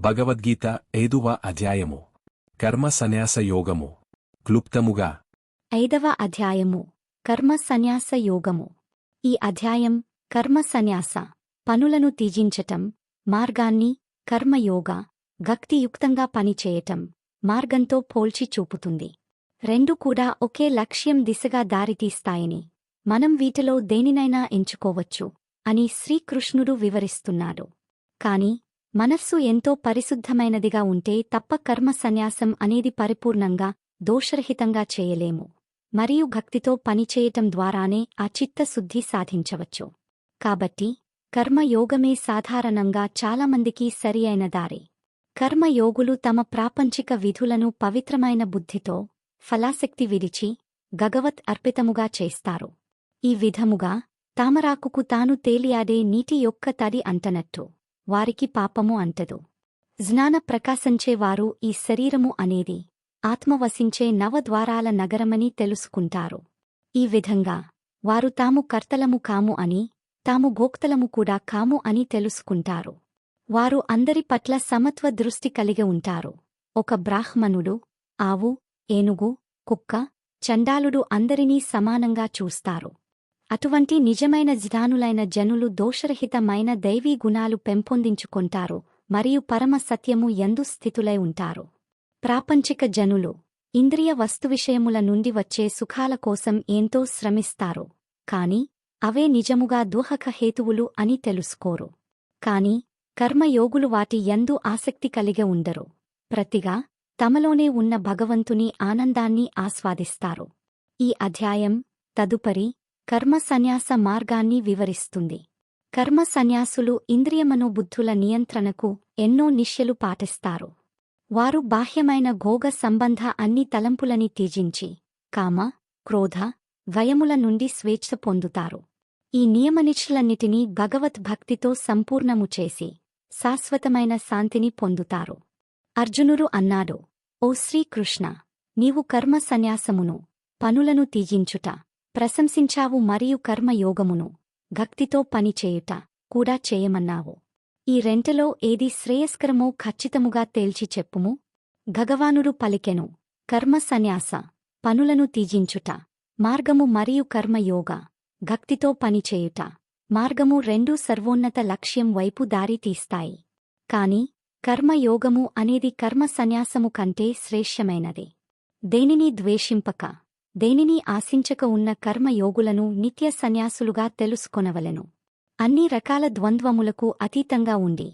భగవద్గీత ఐదువ అధ్యాయము. కర్మ సన్యాస యోగము. క్లుప్తముగా. ఐదవ అధ్యాయము. కర్మ సన్యాస యోగము. ఈ అధ్యాయం కర్మ సన్యాస పనులను త్యజించటం మార్గాన్ని కర్మయోగ గక్తియుక్తంగా పనిచేయటం మార్గంతో పోల్చి చూపుతుంది. రెండు కూడా ఒకే లక్ష్యం దిశగా దారితీస్తాయని మనం వీటిలో దేనినైనా ఎంచుకోవచ్చు అని శ్రీకృష్ణుడు వివరిస్తున్నాడు. కాని మనస్సు ఎంతో పరిశుద్ధమైనదిగా ఉంటే తప్ప కర్మ సన్యాసం అనేది పరిపూర్ణంగా దోషరహితంగా చేయలేము. మరియు భక్తితో పనిచేయటం ద్వారానే ఆ చిత్తశుద్ధి సాధించవచ్చు. కాబట్టి కర్మయోగమే సాధారణంగా చాలామందికి సరి అయిన దారి. కర్మయోగులు తమ ప్రాపంచిక విధులను పవిత్రమైన బుద్ధితో ఫలాశక్తి విరిచి గగవత్ అర్పితముగా చేస్తారు. ఈ విధముగా తామరాకుకు తాను తేలియాడే నీటి యొక్క తడి అంటనట్టు. వారికి పాపము అంటదు జ్ఞాన ప్రకాశంచేవారు ఈ శరీరము అనేది ఆత్మవసించే నవద్వారాల నగరమని తెలుసుకుంటారు. ఈ విధంగా వారు తాము కర్తలము కాము అని తాము భోక్తలము కూడా కాము అని తెలుసుకుంటారు. వారు అందరి పట్ల సమత్వ దృష్టి కలిగి ఉంటారు. ఒక బ్రాహ్మణుడు ఆవు ఏనుగు కుక్క చండాలుడు అందరినీ సమానంగా చూస్తారు. అటువంటి నిజమైన జ్ఞానులైన జనులు దోషరహితమైన దైవీ గుణాలు పెంపొందించుకుంటారు మరియు పరమ సత్యము ఎందు స్థితులై ఉంటారు. ప్రాపంచిక జనులు ఇంద్రియ వస్తువిషయముల నుండి వచ్చే సుఖాల కోసం ఎంతో శ్రమిస్తారు. కాని అవే నిజముగా దోహక హేతువులు అని తెలుసుకోరు. కాని కర్మయోగులు వాటి ఎందు ఆసక్తి కలిగి ఉండరు. ప్రతిగా తమలోనే ఉన్న భగవంతుని ఆనందాన్ని ఆస్వాదిస్తారు. ఈ అధ్యాయం తదుపరి కర్మ సన్యాస మార్గాన్ని వివరిస్తుంది. కర్మ సన్యాసులు ఇంద్రియమనోబుద్ధుల నియంత్రణకు ఎన్నో నిష్యలు పాటిస్తారు. వారు బాహ్యమైన భోగ సంబంధ అన్ని తలంపులని త్యజించి కామ క్రోధ వయముల నుండి స్వేచ్ఛ పొందుతారు. ఈ నియమనిష్లన్నిటినీ భగవద్భక్తితో సంపూర్ణము చేసి శాశ్వతమైన శాంతిని పొందుతారు. అర్జునుడు అన్నాడు ఓ శ్రీకృష్ణ నీవు కర్మ సన్యాసమును పనులను తీజించుట ప్రశంసించావు మరియు కర్మయోగమును భక్తితో పనిచేయుట కూడా చేయమన్నావు. ఈ రెంటలో ఏది శ్రేయస్కరమో ఖచ్చితముగా తేల్చి చెప్పుము. భగవానుడు పలికెను కర్మ సన్యాస పనులను తీజించుట మార్గము మరియు కర్మయోగ భక్తితో పనిచేయుట మార్గము రెండూ సర్వోన్నత లక్ష్యం వైపు దారితీస్తాయి కాని కర్మయోగము అనేది కర్మ సన్యాసము కంటే శ్రేష్ఠమైనది దేనిని ద్వేషింపక దేనిని ఆశించక ఉన్న కర్మయోగులను నిత్య సన్యాసులుగా తెలుసుకొనవలెను. అన్ని రకాల ద్వంద్వములకు అతీతంగా ఉండి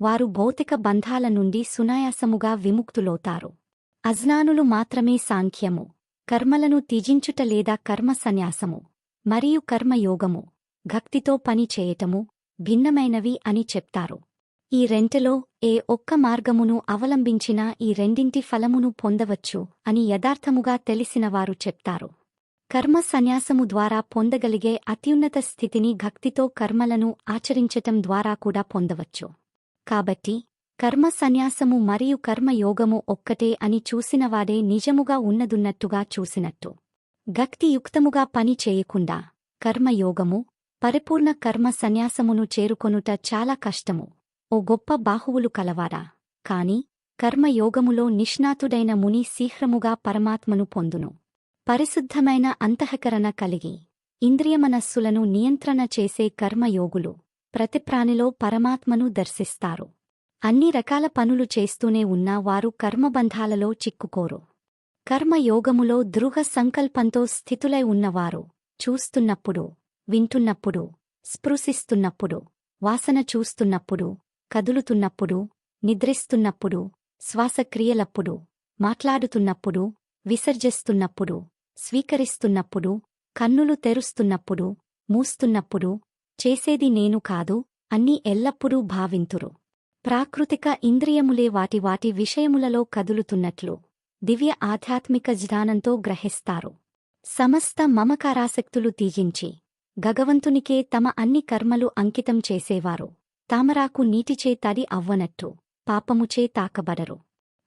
వారు భౌతిక బంధాల నుండి సునాయాసముగా విముక్తులవుతారు. అజ్ఞానులు మాత్రమే సాంఖ్యము కర్మలను త్యజించుట లేదా కర్మ సన్యాసము మరియు కర్మయోగము భక్తితో పని చేయటము భిన్నమైనవి అని చెప్తారు. ఈ రెంటలో ఏ ఒక్క మార్గమును అవలంబించినా ఈ రెండింటి ఫలమును పొందవచ్చు అని యథార్థముగా తెలిసినవారు చెప్తారు. కర్మ సన్యాసము ద్వారా పొందగలిగే అత్యున్నత స్థితిని భక్తితో కర్మలను ఆచరించటం ద్వారా కూడా పొందవచ్చు. కాబట్టి కర్మ సన్యాసము మరియు కర్మయోగము ఒక్కటే అని చూసినవాడే నిజముగా ఉన్నదున్నట్టుగా చూసినట్టు. గక్తియుక్తముగా పని చేయకుండా కర్మయోగము పరిపూర్ణ కర్మ సన్యాసమును చేరుకొనుట చాలా కష్టము. ఓ గొప్ప బాహువులు కలవారా? కాని కర్మయోగములో నిష్ణాతుడైన ముని శీఘ్రముగా పరమాత్మను పొందును. పరిశుద్ధమైన అంతఃకరణ కలిగి ఇంద్రియమనస్సులను నియంత్రణ చేసే కర్మయోగులు ప్రతిప్రాణిలో పరమాత్మను దర్శిస్తారు. అన్ని రకాల పనులు చేస్తూనే ఉన్నా వారు కర్మబంధాలలో చిక్కుకోరు. కర్మయోగములో దృఢ సంకల్పంతో స్థితులై ఉన్నవారు చూస్తున్నప్పుడు వింటున్నప్పుడు స్పృశిస్తున్నప్పుడు వాసన చూస్తున్నప్పుడు కదులుతున్నప్పుడు నిద్రిస్తున్నప్పుడు శ్వాసక్రియలప్పుడు మాట్లాడుతున్నప్పుడు విసర్జిస్తున్నప్పుడు స్వీకరిస్తున్నప్పుడు కన్నులు తెరుస్తున్నప్పుడు మూస్తున్నప్పుడు చేసేది నేను కాదు అన్నీ ఎల్లప్పుడూ భావింతురు. ప్రాకృతిక ఇంద్రియములే వాటి వాటి విషయములలో కదులుతున్నట్లు దివ్య ఆధ్యాత్మిక జ్ఞానంతో గ్రహిస్తారు. సమస్త మమకారాసక్తులు తీజించి గగవంతునికే తమ అన్ని కర్మలు అంకితం చేసేవారు. తామరాకు నీటిచే తడి అవ్వనట్టు పాపముచే తాకబడరు.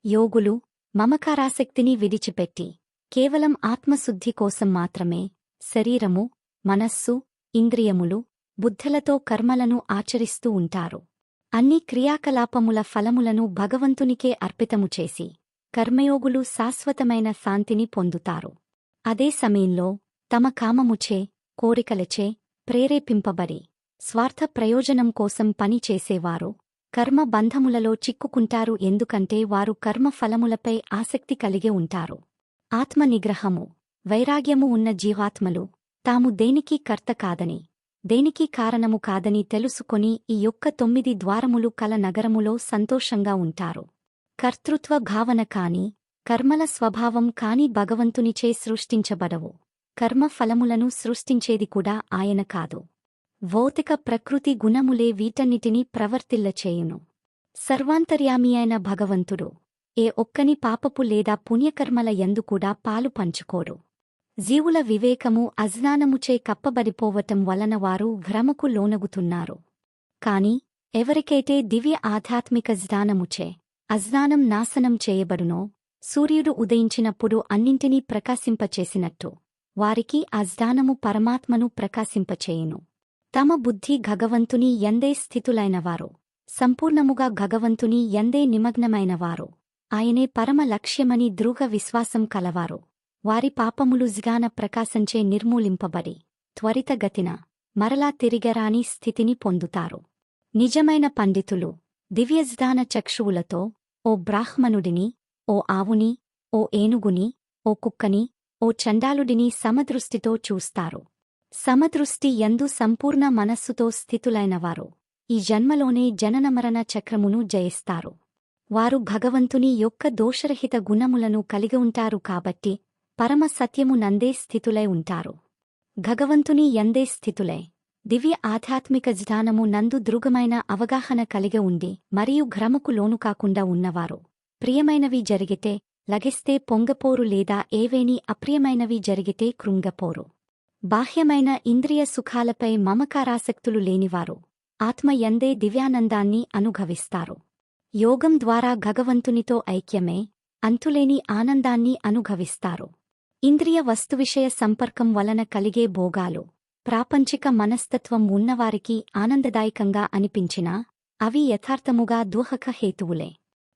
యోగులు మమకారాసక్తిని విడిచిపెట్టి కేవలం ఆత్మశుద్ధి కోసం మాత్రమే శరీరము మనస్సు ఇంద్రియములు బుద్ధలతో కర్మలను ఆచరిస్తూ ఉంటారు. అన్ని క్రియాకలాపముల ఫలములను భగవంతునికే అర్పితము చేసి కర్మయోగులు శాశ్వతమైన శాంతిని పొందుతారు. అదే సమయంలో తమ కామముచే కోరికలచే ప్రేరేపింపబడి స్వార్థ ప్రయోజనం కోసం పని చేసేవారు. కర్మ బంధములలో చిక్కుకుంటారు ఎందుకంటే వారు కర్మ ఫలములపై ఆసక్తి కలిగి ఉంటారు. ఆత్మ నిగ్రహము. వైరాగ్యము ఉన్న జీవాత్మలు. తాము దేనికి కర్త కాదని దేనికి కారణము కాదని తెలుసుకొని ఈ యొక్క తొమ్మిది ద్వారములు కల నగరములో సంతోషంగా ఉంటారు. కర్తృత్వ భావన కాని కర్మల స్వభావం కాని భగవంతునిచే సృష్టించబడవు. కర్మ ఫలములను సృష్టించేది కూడా ఆయన కాదు. భౌతిక ప్రకృతి గుణములే వీటన్నిటినీ ప్రవర్తిల్లచేయును. సర్వాంతర్యామి అయిన భగవంతుడు ఏ ఒక్కని పాపపు లేదా పుణ్యకర్మల యందు కూడా పాలు పంచుకోడు. జీవుల వివేకము అజ్ఞానముచే కప్పబడిపోవటం వలన వారు భ్రమకు లోనగుతున్నారు. కాని ఎవరికైతే దివ్య ఆధ్యాత్మిక జ్ఞానముచే అజ్ఞానం నాశనం చేయబడునో సూర్యుడు ఉదయించినప్పుడు అన్నింటినీ ప్రకాశింపచేసినట్టు వారికి ఆ జ్ఞానము పరమాత్మను ప్రకాశింపచేయును. తమ బుద్ధి ఘగవంతుని ఎందే స్థితులైనవారు. సంపూర్ణముగా ఘగవంతుని ఎందే నిమగ్నమైనవారు. ఆయనే పరమ లక్ష్యమని దృఢ విశ్వాసం కలవారు. వారి పాపములు జ్ఞాన ప్రకాశంచే నిర్మూలింపబడి త్వరితగతిన మరలా తిరిగరాని స్థితిని పొందుతారు. నిజమైన పండితులు దివ్యజ్ఞాన చక్షువులతో ఓ బ్రాహ్మణుడిని ఓ ఆవుని ఓ ఏనుగుని ఓ కుక్కని ఓ చండాలుడిని సమదృష్టితో చూస్తారు. సమదృష్టి ఎందు సంపూర్ణ మనస్సుతో స్థితులైనవారు. ఈ జన్మలోనే జననమరణ చక్రమును జయిస్తారు. వారు భగవంతుని యొక్క దోషరహిత గుణములను కలిగి ఉంటారు కాబట్టి పరమ సత్యము నందే స్థితులై ఉంటారు. భగవంతుని ఎందే స్థితులై. దివ్య ఆధ్యాత్మిక జ్ఞానము నందు దృఢమైన అవగాహన కలిగి ఉండి మరియు భ్రమకు లోను కాకుండా ఉన్నవారు. ప్రియమైనవి జరిగితే లగిస్తే పొంగపోరు లేదా ఏవేని అప్రియమైనవి జరిగితే కృంగపోరు. బాహ్యమైన ఇంద్రియ సుఖాలపై మమకారాసక్తులు లేనివారు. ఆత్మ ఎందే దివ్యానందాన్ని అనుభవిస్తారు. యోగం ద్వారా గగవంతునితో ఐక్యమే అంతులేని ఆనందాన్ని అనుభవిస్తారు. ఇంద్రియ వస్తువిషయ సంపర్కం వలన కలిగే భోగాలు ప్రాపంచిక మనస్తత్వం ఉన్నవారికి ఆనందదాయకంగా అనిపించినా అవి యథార్థముగా దూహక హేతువులే.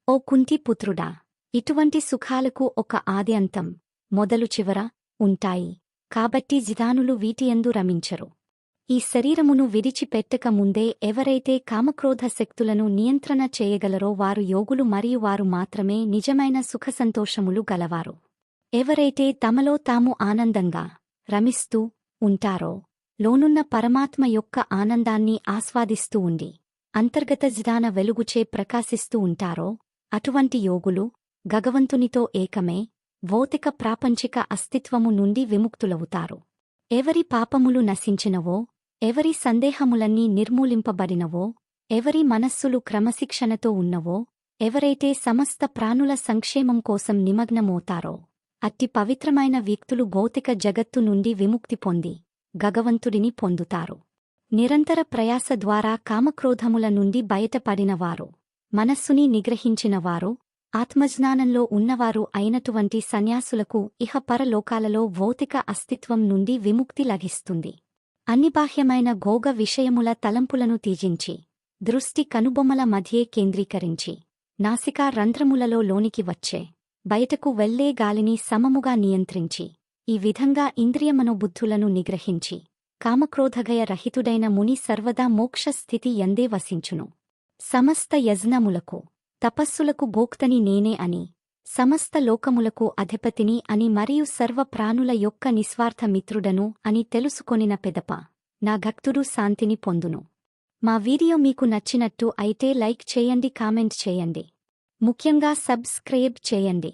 ఓ కుంతిపుత్రుడా ఇటువంటి సుఖాలకు ఒక ఆద్యంతం మొదలు చివర ఉంటాయి. కాబట్టి జిదానులు వీటియందు రమించరు. ఈ శరీరమును విడిచిపెట్టక ముందే ఎవరైతే కామక్రోధ శక్తులను నియంత్రణ చేయగలరో వారు యోగులు మరియు వారు మాత్రమే నిజమైన సుఖసంతోషములు గలవారు. ఎవరైతే తమలో తాము ఆనందంగా రమిస్తూ ఉంటారో లోనున్న పరమాత్మ యొక్క ఆనందాన్ని ఆస్వాదిస్తూ ఉండి అంతర్గత జిదాన వెలుగుచే ప్రకాశిస్తూ ఉంటారో అటువంటి యోగులు గగవంతునితో ఏకమే భౌతిక ప్రాపంచిక అస్తిత్వము నుండి విముక్తులవుతారు. ఎవరి పాపములు నశించినవో ఎవరి సందేహములన్నీ నిర్మూలింపబడినవో ఎవరి మనస్సులు క్రమశిక్షణతో ఉన్నవో ఎవరైతే సమస్త ప్రాణుల సంక్షేమం కోసం నిమగ్నమవుతారో అట్టి పవిత్రమైన వ్యక్తులు భౌతిక జగత్తు నుండి విముక్తి పొంది గగవంతుడిని పొందుతారు. నిరంతర ప్రయాస ద్వారా కామక్రోధముల నుండి బయటపడినవారు మనస్సుని నిగ్రహించినవారు ఆత్మజ్ఞానంలో ఉన్నవారు అయినటువంటి సన్యాసులకు ఇహ పరలోకాలలో భౌతిక అస్తిత్వం నుండి విముక్తి లభిస్తుంది. అన్ని బాహ్యమైన గోగ విషయముల తలంపులను తీజించి దృష్టి కనుబొమ్మల మధ్యే కేంద్రీకరించి నాసికా రంధ్రములలో లోనికి వచ్చే బయటకు వెళ్ళే గాలిని సమముగా నియంత్రించి ఈ విధంగా ఇంద్రియమనోబుద్ధులను నిగ్రహించి కామక్రోధగయ రహితుడైన ముని సర్వదా మోక్షస్థితి ఎందే వసించును. సమస్త యజ్ఞములకు తపస్సులకు భోక్తని నేనే అని సమస్త లోకములకు అధిపతిని అని మరియు సర్వ ప్రాణుల యొక్క నిస్వార్థ మిత్రుడను అని తెలుసుకొనిన పెదప నా భక్తుడు శాంతిని పొందును. మా వీడియో మీకు నచ్చినట్టు అయితే లైక్ చేయండి కామెంట్ చేయండి. ముఖ్యంగా సబ్స్క్రైబ్ చేయండి.